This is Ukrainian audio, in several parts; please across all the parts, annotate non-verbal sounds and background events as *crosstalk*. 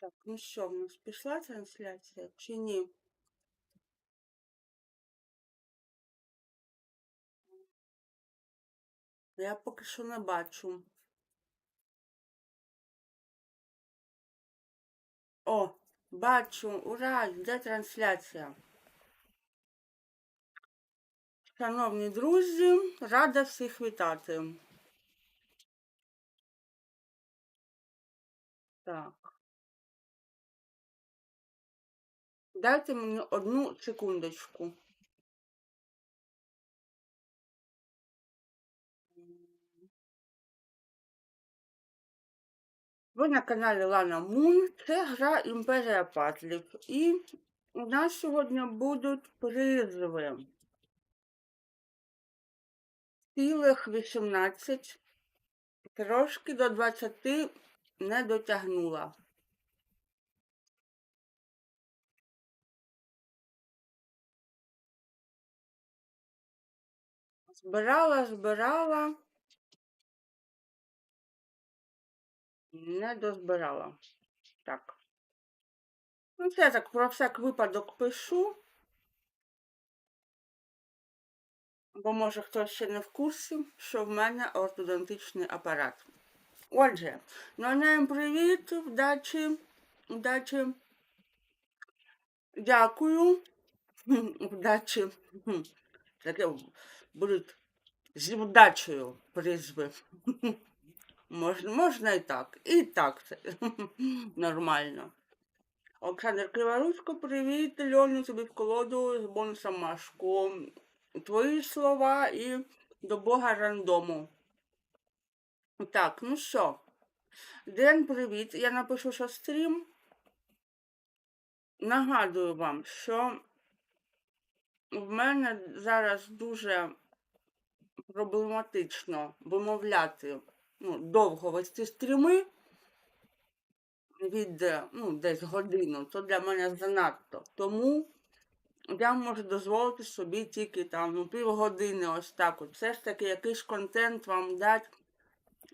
Так, ну що, в нас пішла трансляція чи ні? Я поки що не бачу. О, бачу, ура, йде трансляція. Шановні друзі, рада всіх вітати. Так. Дайте мені одну секундочку. Ви на каналі Лана Мун. Це гра Імперія Патлів. І у нас сьогодні будуть призови. Цілих 18. Трошки до 20 не дотягнула. Збирала, збирала. Не дозбирала. Так. Ну, це я так про всяк випадок пишу. Бо може хтось ще не в курсі, що в мене ортодонтичний апарат. Отже, ну привіт, вдачі, вдачі. Дякую. *laughs* Вдачі. Таке будуть з вдачею призви. *laughs* Можна, можна і так. І так це *laughs* нормально. Олександр Криворучко, привіт, Льону тобі в колоду з бонусом Машку. Твої слова і до Бога рандому. Так, ну що, Ден, привіт. Я напишу, що стрім. Нагадую вам, що в мене зараз дуже проблематично вимовляти, ну, довго вести стріми від ну, десь годину, то для мене занадто. Тому я можу дозволити собі тільки там ну, півгодини ось так. от. Все ж таки якийсь контент вам дати,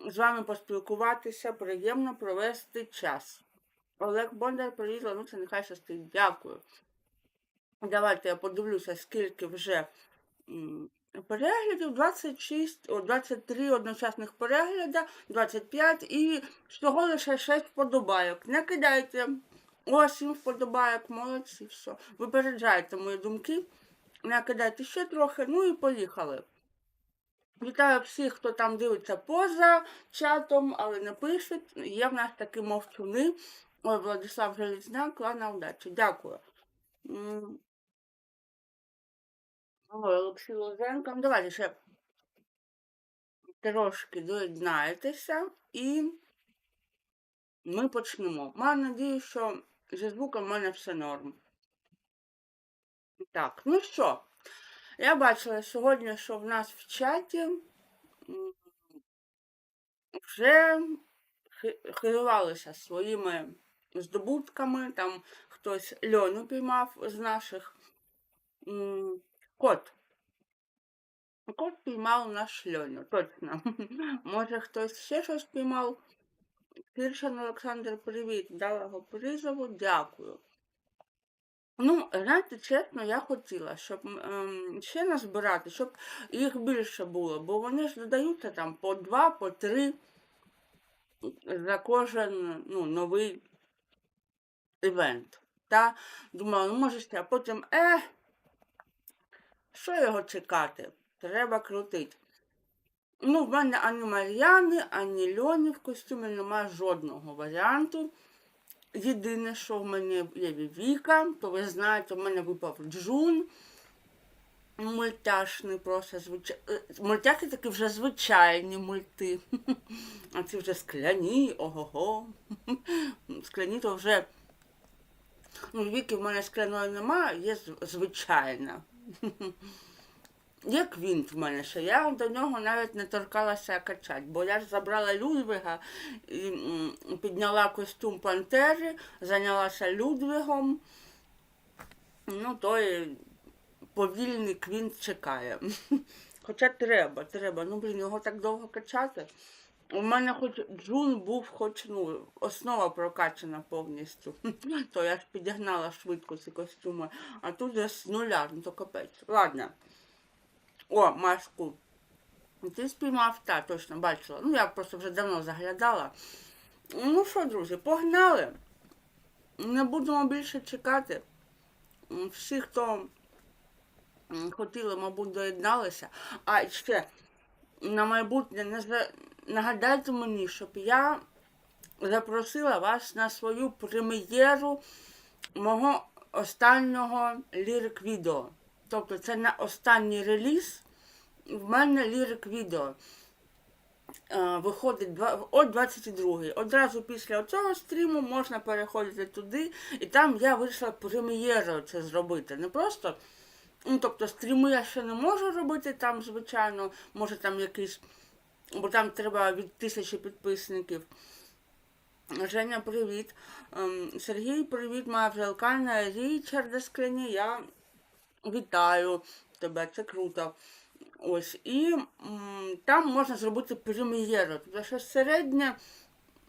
з вами поспілкуватися, приємно провести час. Олег Бондар, привіт, ну це нехай щастить. Дякую. Давайте я подивлюся, скільки вже переглядів. 26, о, 23 одночасних перегляда, 25 і всього лише 6 вподобайок. Не кидайте. О, 7 вподобайок, молодці, все. Випереджайте мої думки. Не кидайте ще трохи, ну і поїхали. Вітаю всіх, хто там дивиться поза чатом, але не пишуть. Є в нас такі мовчуни. Ой, Владислав Железняк, Лана удачі. Дякую. Ой, Олексій Лозенко. Ну, Давайте ще трошки доєднаєтеся і ми почнемо. Маю надію, що зі звуком в мене все норм. Так, ну що, я бачила сьогодні, що в нас в чаті вже хи- своїми здобутками. Там хтось льону піймав з наших кот. Кот піймав наш льоню, точно. *laughs* Може хтось ще щось піймав. Киршин Олександр, привіт, дала призову, дякую. Ну, знаєте, чесно, я хотіла, щоб ем, ще назбирати, щоб їх більше було, бо вони ж додаються там по два, по три за кожен ну, новий івент. Та думала, ну може ще, а потім, е, що його чекати? Треба крутити. Ну, в мене ані Мар'яни, ані Льоні в костюмі немає жодного варіанту. Єдине, що в мене є Віка, то ви знаєте, в мене випав Джун. Мультяшний просто звичай... е, Мультяхи такі вже звичайні мульти. *laughs* А ці вже скляні, ого-го. *laughs* Скляні то вже. Ну, віки в мене скляної немає, є звичайна. *laughs* Є квінт в мене ще. Я до нього навіть не торкалася качати, бо я ж забрала Людвига і підняла костюм Пантери, зайнялася Людвигом. Ну, той повільний квінт чекає. *laughs* Хоча треба, треба. Ну, блін, його так довго качати. У мене хоч джун був, хоч ну, основа прокачана повністю. *laughs* То я ж підігнала швидко ці костюми. А тут же з нуля, ну то капець. Ладно. О, маску. Ти спіймав, та, точно бачила. Ну, я просто вже давно заглядала. Ну що, друзі, погнали. Не будемо більше чекати. Всі, хто хотіли, мабуть, доєдналися. А ще на майбутнє не нагадайте мені, щоб я запросила вас на свою прем'єру мого останнього лірик відео. Тобто це на останній реліз. В мене лірик відео. Е, Виходить о 22 Одразу після цього стріму можна переходити туди, і там я вирішила прем'єрою це зробити. Не просто. Ну, тобто стріми я ще не можу робити там, звичайно, може там якийсь, бо там треба від тисячі підписників. Женя, привіт. Ем, Сергій, привіт, моя вже Річарда Скляні, я вітаю тебе, це круто. Ось, і там можна зробити прем'єру. Тобто щось середнє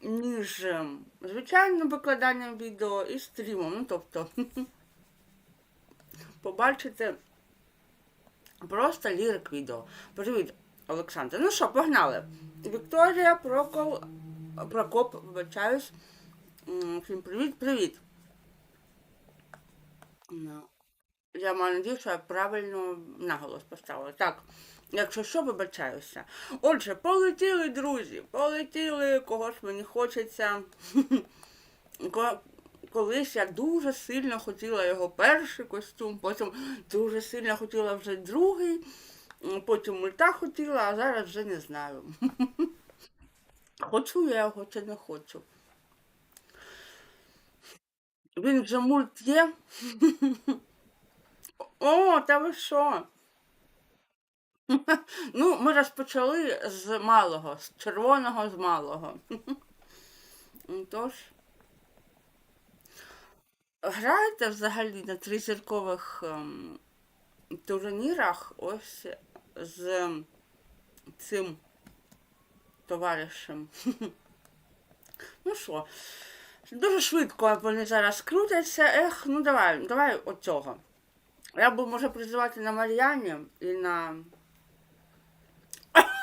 між ем, звичайним викладанням відео і стрімом. Ну, тобто, *laughs* побачите просто лірик відео. Привіт, Олександр. Ну що, погнали. Вікторія Прокол... Прокоп, вибачаюсь. Всім привіт, привіт. Ну, Я маю надію, що я правильно наголос поставила. Так, якщо що, вибачаюся. Отже, полетіли, друзі, полетіли, кого ж мені хочеться. *laughs* Колись я дуже сильно хотіла його перший костюм, потім дуже сильно хотіла вже другий, потім мульта хотіла, а зараз вже не знаю. *laughs* Хочу я його чи не хочу. Він вже мульт є. *laughs* О, та ви що? *laughs* Ну, ми розпочали з малого, з червоного з малого. Тож. Граєте взагалі на тризіркових ем, турнірах ось з цим товаришем. *laughs* Ну що, дуже швидко вони зараз крутяться. Ех, ну давай, давай оцього. Я би може призивати на Мар'яні і на. *laughs*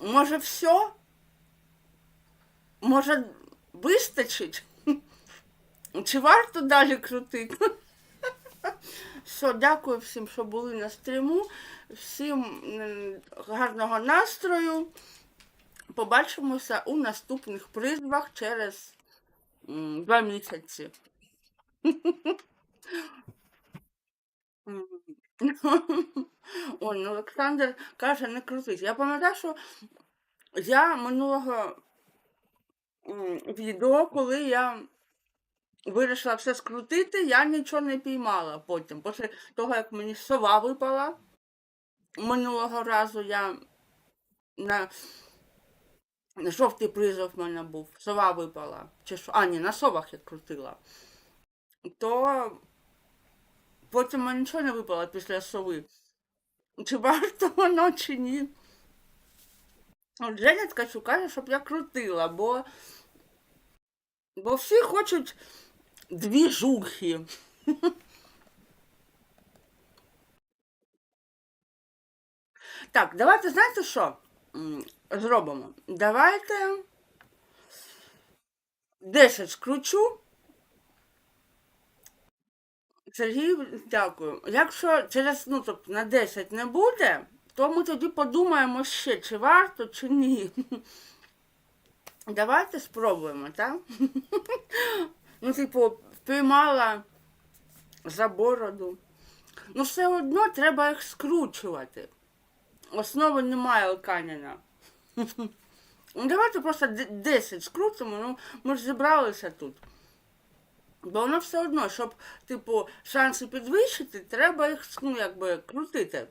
Може, все? Може, вистачить? Чи варто далі крутити? Все, дякую всім, що були на стріму. Всім гарного настрою. Побачимося у наступних призбах через два місяці. Ой, ну Олександр каже, не крутись. Я пам'ятаю, що я минулого відео, коли я вирішила все скрутити, я нічого не піймала потім. Після того, як мені сова випала, минулого разу я на жовтий призов в мене був, сова випала. Чи що? А, ні, на совах я крутила. То потім мені нічого не випало після сови. Чи варто воно, чи ні? Женя Ткачук каже, щоб я крутила, бо, бо всі хочуть дві жухи. *laughs* Так, давайте, знаєте що зробимо? Давайте 10 скручу. Сергій, дякую. Якщо через ну, тобто, на 10 не буде, то ми тоді подумаємо ще, чи варто, чи ні. *laughs* Давайте спробуємо, так? *laughs* Ну, типу, впіймала за бороду. Ну, все одно треба їх скручувати. Основи немає Оканіна. Ну, давайте просто 10 скрутимо, ну ми ж зібралися тут. Бо воно все одно, щоб, типу, шанси підвищити, треба їх ну, якби, крутити.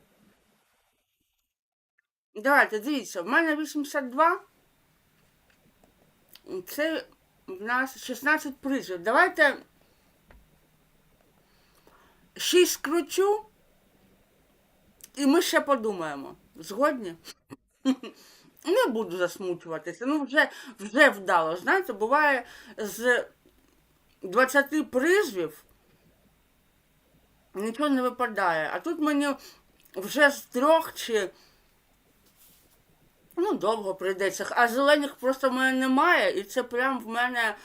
Давайте, дивіться, в мене 82. Це в нас 16 призів. Давайте 6 скручу І ми ще подумаємо. Згодні? *laughs* Не буду засмучуватися. Ну, вже, вже вдало. Знаєте, буває з 20 призвів нічого не випадає. А тут мені вже з трьох чи. Ну, довго прийдеться. А зелених просто в мене немає. І це прям в мене.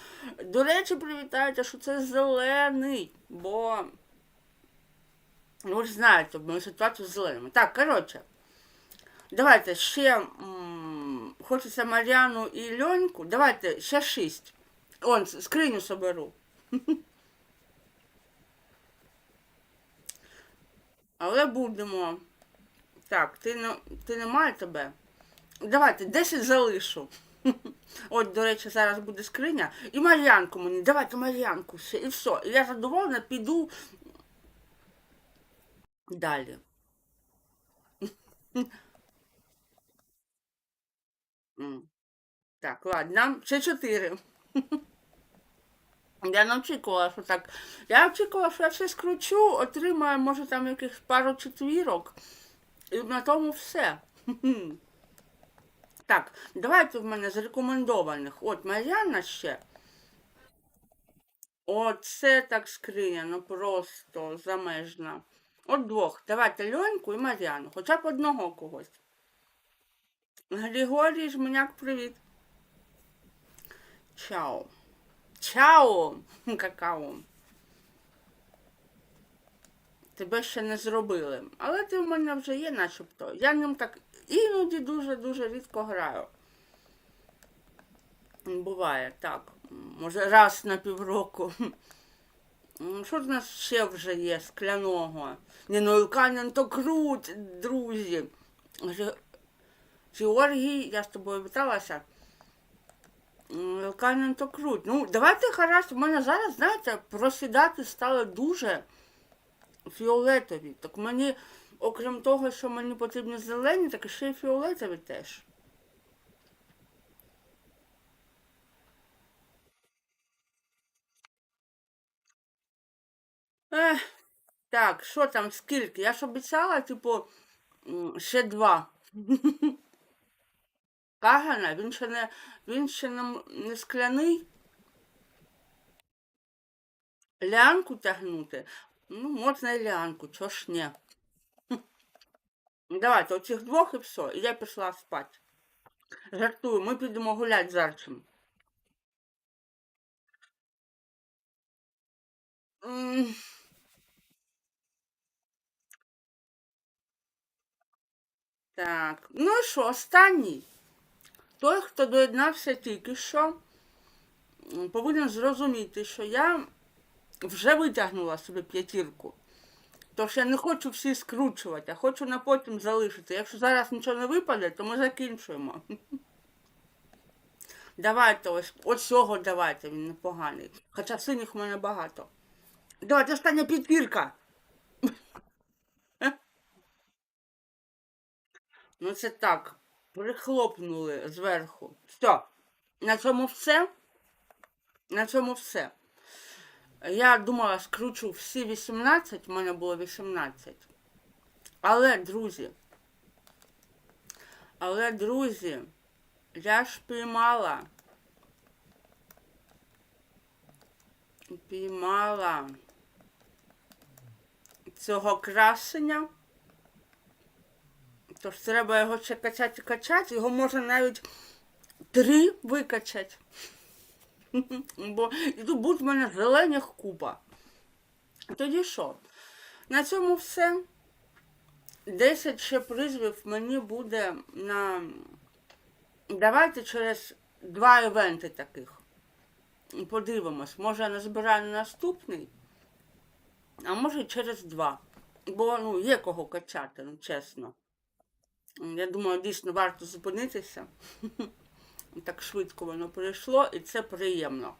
До речі, привітайте, що це зелений. Бо. Ну, ви знаєте, мою ситуацію з зеленими. Так, коротше. Давайте ще хочеться Мар'яну і Льоньку. Давайте ще шість. Он, скриню соберу. *laughs* Але будемо. Так, ти ти немає тебе? Давайте 10 залишу. *laughs* От, до речі, зараз буде скриня. І Мар'янку мені, давайте Мар'янку ще, і все. І я задоволена, піду далі. *laughs* Так, ладно, ще чотири. *laughs* Я не очікувала, що так. Я очікувала, що я все скручу, отримаю, може, там якихось пару четвірок. І на тому все. Так, давайте в мене з рекомендованих. От Мар'яна ще. Оце так скриня, ну просто замежна. От двох. Давайте Льоньку і Мар'яну. Хоча б одного когось. Григорій Жменяк, привіт. Чао. Чао, *laughs* какао. Тебе ще не зробили. Але ти в мене вже є начебто. Я ним так іноді дуже-дуже рідко граю. Буває, так. Може, раз на півроку. Що в нас ще вже є скляного? Ні, ну Ілканин то круть, друзі. Ге- Георгій, я з тобою віталася. М, Ілканин то круть. Ну, давайте гаразд, у мене зараз, знаєте, просідати стало дуже фіолетові. Так мені, окрім того, що мені потрібні зелені, так ще й фіолетові теж. Ех, так, що там, скільки? Я ж обіцяла, типу, ще два. *laughs* Кагана, він ще не, він ще не, не скляний. Лянку тягнути. Ну, можна і лянку, чого ж ні. Давайте, оцих двох і все. І я пішла спати. Жартую, ми підемо гуляти з Арчем. Так, ну і що, останній. Той, хто доєднався тільки що, повинен зрозуміти, що я вже витягнула собі п'ятірку. Тож я не хочу всі скручувати, а хочу на потім залишити. Якщо зараз нічого не випаде, то ми закінчуємо. Давайте ось от цього давайте, він непоганий. Хоча синіх в мене багато. Давайте остання п'ятірка. *laughs* Ну це так. Прихлопнули зверху. Все. На цьому все. На цьому все. Я думала, скручу всі 18, в мене було 18. Але, друзі, але, друзі, я ж піймала. Піймала цього красення. Тож треба його ще качати і качати. Його можна навіть три викачати. Бо тут будуть в мене зелених купа. Тоді що? На цьому все. 10 ще призвів мені буде на. Давайте через два івенти таких. Подивимось. Може я назбираю на наступний, а може через два. Бо ну, є кого качати, ну чесно. Я думаю, дійсно варто зупинитися. Так швидко воно пройшло, і це приємно.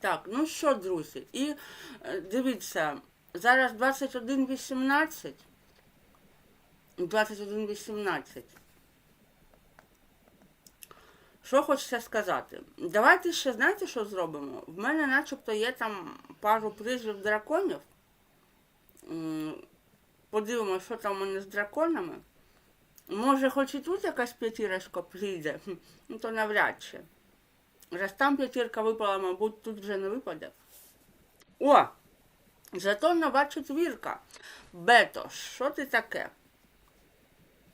Так, ну що, друзі, і е, дивіться, зараз 21.18. 21.18. Що хочеться сказати? Давайте ще, знаєте, що зробимо? В мене начебто є там пару призвів драконів. Подивимося, що там у мене з драконами. Може, хоч і тут якась п'ятірочка прийде, ну то навряд чи. Раз там п'ятірка випала, мабуть, тут вже не випаде. О! Зато нова четвірка. Бето, що ти таке?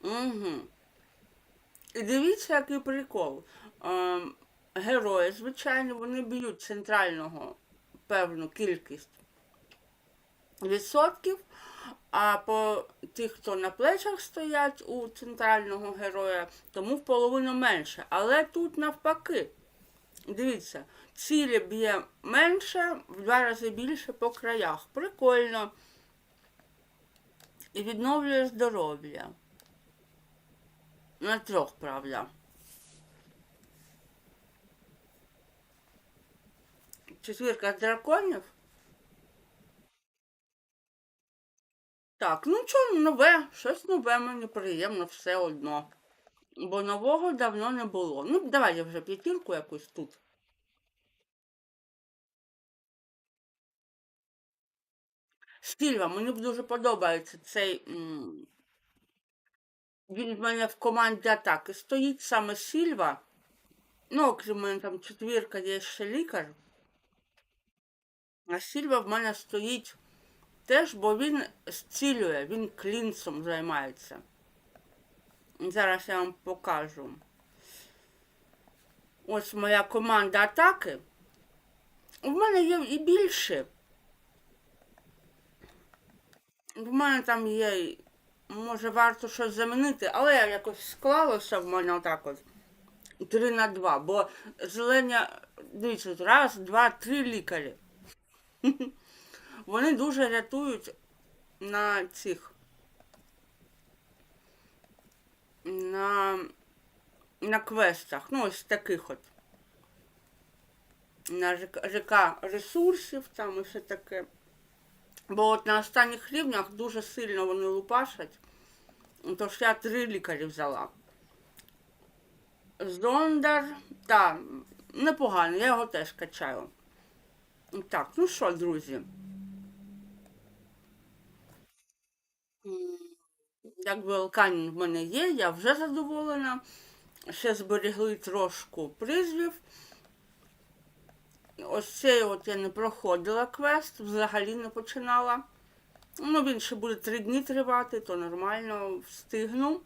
Угу. І дивіться, який прикол. Ем, герої, звичайно, вони б'ють центрального певну кількість відсотків, а по тих, хто на плечах стоять у центрального героя, тому в половину менше. Але тут навпаки. Дивіться, цілі б'є менше, в два рази більше по краях. Прикольно. І відновлює здоров'я. На трьох, правда. Четвірка драконів. Так, ну що нове, щось нове мені приємно все одно. Бо нового давно не було. Ну, давайте вже п'ятірку якусь тут. Сільва, мені дуже подобається цей. Він в мене в команді атаки стоїть саме Сільва. Ну, окрім мене там четвірка, є ще лікар. А Сільва в мене стоїть теж, бо він зцілює, він клінцем займається. Зараз я вам покажу. Ось моя команда атаки. У мене є і більше. В мене там є, може, варто щось замінити, але якось склалося в мене отак от. 3 на 2, бо зелення, дивіться, раз, два, три лікарі. *laughs* Вони дуже рятують на цих. На, на квестах. Ну, ось таких от. На ЖК, ресурсів там і все таке. Бо от на останніх рівнях дуже сильно вони лупашать. Тож я три лікарі взяла. Зондар, так, непогано, я його теж качаю. Так, ну що, друзі. Якби алканін в мене є, я вже задоволена. Ще зберегли трошку призвів. Ось цей от я не проходила квест, взагалі не починала. Ну, він ще буде три дні тривати, то нормально встигну.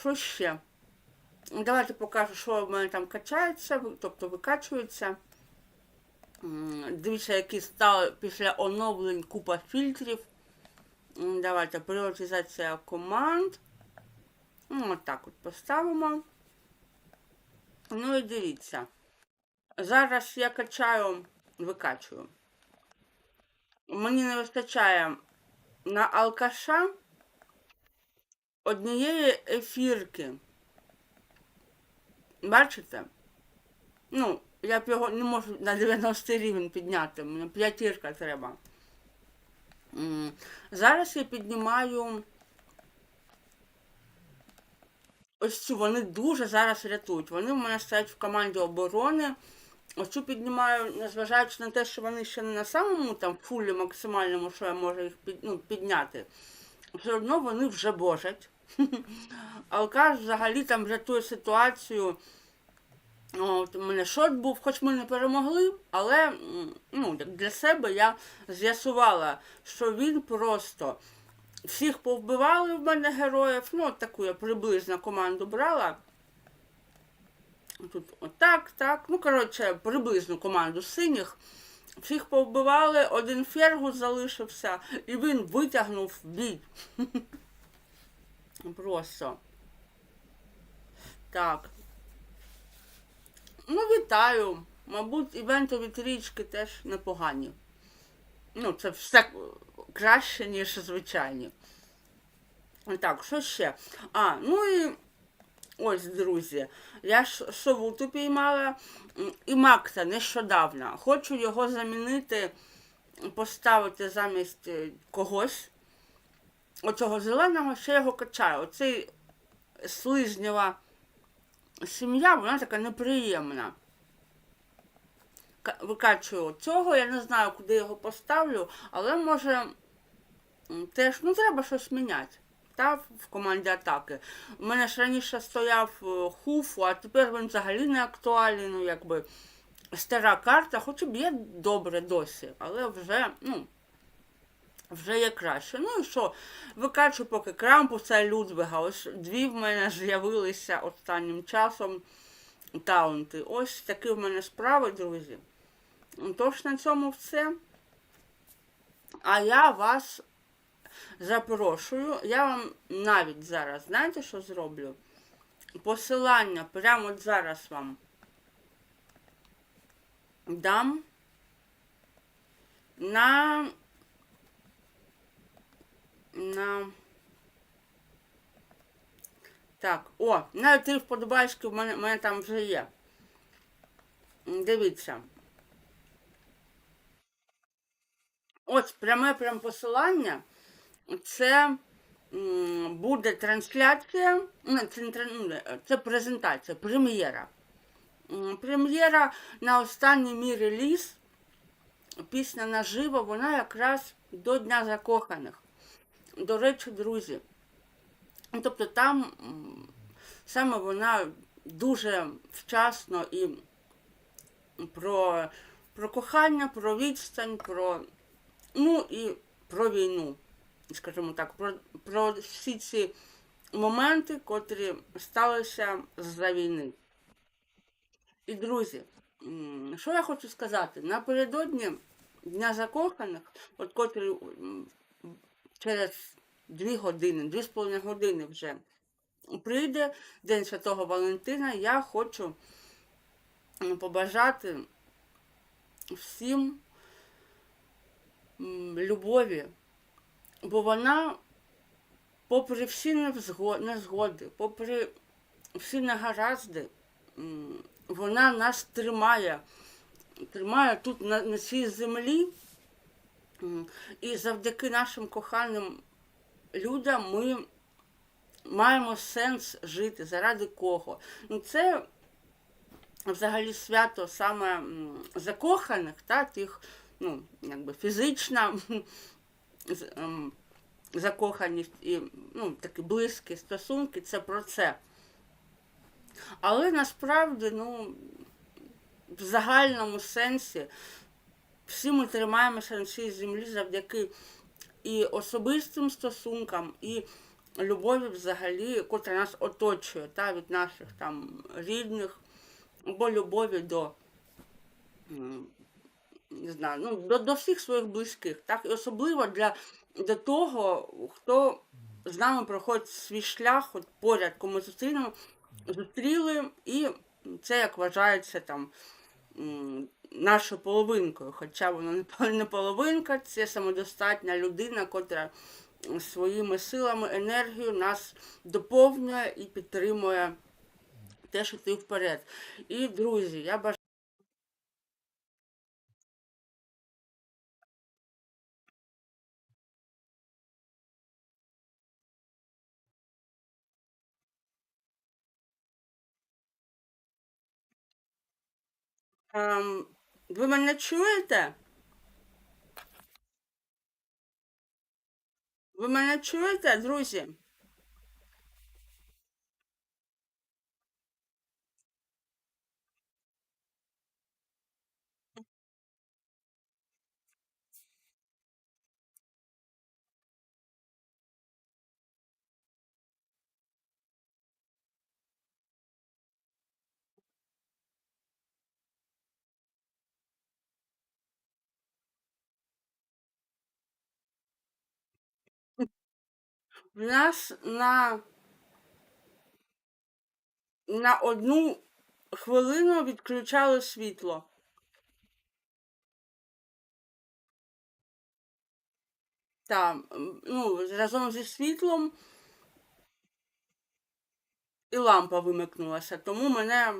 Що ще? Давайте покажу, що в мене там качається, тобто викачується. Дивіться, які стали після оновлень купа фільтрів. Давайте пріоритизація команд. Ну, от так от поставимо. Ну і дивіться. Зараз я качаю, викачую. Мені не вистачає на алкаша однієї ефірки. Бачите? Ну, я б його не можу на 90 рівень підняти, мені п'ятірка треба. Зараз я піднімаю. Ось цю вони дуже зараз рятують. Вони в мене стоять в команді оборони. Ось цю піднімаю, незважаючи на те, що вони ще не на самому там фулі максимальному, що я можу їх під, ну, підняти. Все одно вони вже божать. *laughs* Алкаш взагалі там рятує ситуацію. От, у мене шот був, хоч ми не перемогли, але ну, для себе я з'ясувала, що він просто всіх повбивали в мене героїв. Ну, от таку я приблизно команду брала. Тут отак, так. Ну, коротше, приблизно команду синіх. Всіх повбивали, один фергус залишився, і він витягнув бій. *laughs* Просто. Так. Ну, вітаю. Мабуть, івентові трічки теж непогані. Ну, це все краще, ніж звичайні. Так, що ще? А, ну і ось, друзі, я ж совуту піймала і Макса нещодавно. Хочу його замінити, поставити замість е, когось. Оцього зеленого ще його качаю. Оцей слижнєва сім'я, вона така неприємна. Викачую цього, я не знаю, куди його поставлю, але може теж ну, треба щось міняти. Та, в команді атаки. У мене ж раніше стояв е, хуфу, а тепер він взагалі не актуальний. Ну, якби стара карта, хоч і б'є добре досі, але вже, ну, вже є краще. Ну і що? Викачу поки крампуса Людвига. Ось дві в мене з'явилися останнім часом таунти. Ось такі в мене справи, друзі. Тож на цьому все. А я вас запрошую. Я вам навіть зараз, знаєте, що зроблю? Посилання прямо от зараз вам дам на на так, о, навіть три вподобайки в мене, в мене там вже є. Дивіться. Ось пряме прям посилання. Це буде трансляція. ну, Це, ну, це презентація, прем'єра. Прем'єра на останній мій реліз. Пісня наживо, вона якраз до Дня закоханих. До речі, друзі. Тобто там саме вона дуже вчасно і про, про кохання, про відстань, про ну і про війну, скажімо так, про, про всі ці моменти, котрі сталися з-за війни. І друзі, що я хочу сказати? Напередодні Дня закоханих, от котрий через дві години, дві з половиною години вже прийде День Святого Валентина, я хочу побажати всім любові, бо вона, попри всі незгоди, попри всі негаразди, вона нас тримає, тримає тут на, на цій землі. І завдяки нашим коханим людям ми маємо сенс жити. Заради кого? Ну, це взагалі свято саме закоханих, та, тих, ну, якби фізична *laughs* ем, закоханість і ну, такі близькі стосунки, це про це. Але насправді, ну, в загальному сенсі всі ми тримаємося на цій землі завдяки і особистим стосункам, і любові взагалі, котра нас оточує, та, від наших там рідних, або любові до, не знаю, ну, до, до всіх своїх близьких, так, і особливо для, для того, хто з нами проходить свій шлях, от поряд, кому зустрінемо, зустріли, і це як вважається там нашою половинкою, хоча вона не пол- не половинка, це самодостатня людина, котра своїми силами, енергією нас доповнює і підтримує теж іти вперед. І, друзі, я бажаю. Ем, ви мене чуєте? Ви мене чуєте, друзі? В нас на, на одну хвилину відключали світло. Там, ну, разом зі світлом і лампа вимикнулася, тому мене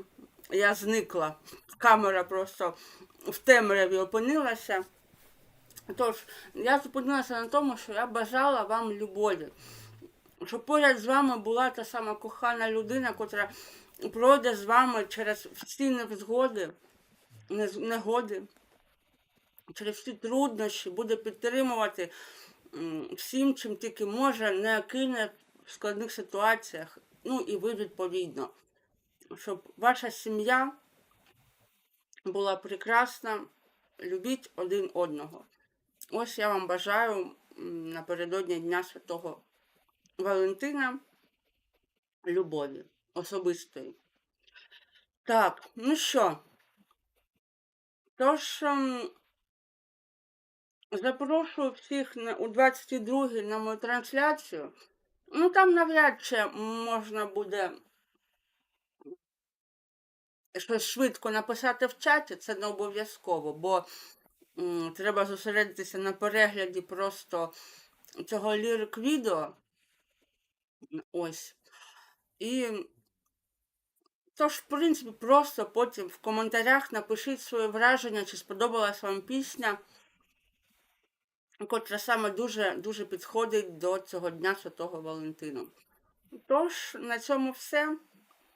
я зникла. Камера просто в темряві опинилася. Тож, я зупинилася на тому, що я бажала вам любові. Щоб поряд з вами була та сама кохана людина, котра пройде з вами через всі невзгоди, негоди, через всі труднощі, буде підтримувати всім, чим тільки може, не кине в складних ситуаціях. Ну і ви відповідно, щоб ваша сім'я була прекрасна, любіть один одного. Ось я вам бажаю напередодні Дня Святого Валентина любові особистої. Так, ну що? Тож, ем, запрошую всіх у 22-й на мою трансляцію. Ну, там навряд чи можна буде щось швидко написати в чаті, це не обов'язково, бо м, треба зосередитися на перегляді просто цього лірик відео. Ось. І тож, в принципі, просто потім в коментарях напишіть своє враження, чи сподобалась вам пісня, котра саме дуже дуже підходить до цього Дня Святого Валентину. Тож, на цьому все.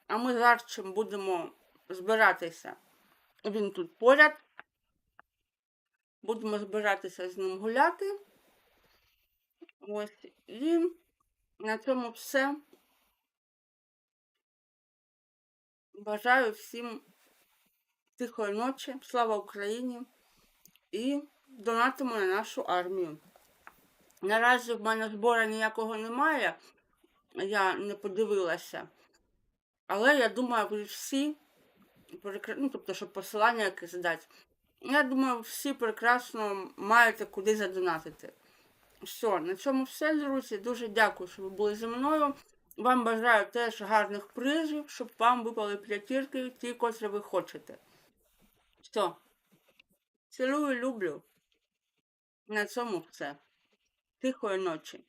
А ми з Арчем будемо збиратися. Він тут поряд. Будемо збиратися з ним гуляти. Ось. І на цьому все. Бажаю всім тихої ночі, слава Україні і донатимо на нашу армію. Наразі в мене збору ніякого немає, я не подивилася. Але я думаю, ви всі, ну, тобто, щоб посилання якесь дати, я думаю, всі прекрасно маєте куди задонатити. Все, на цьому все, друзі. Дуже дякую, що ви були зі мною. Вам бажаю теж гарних призів, щоб вам випали п'ятірки, ті, котрі ви хочете. Все. Цілую, люблю. На цьому все. Тихої ночі.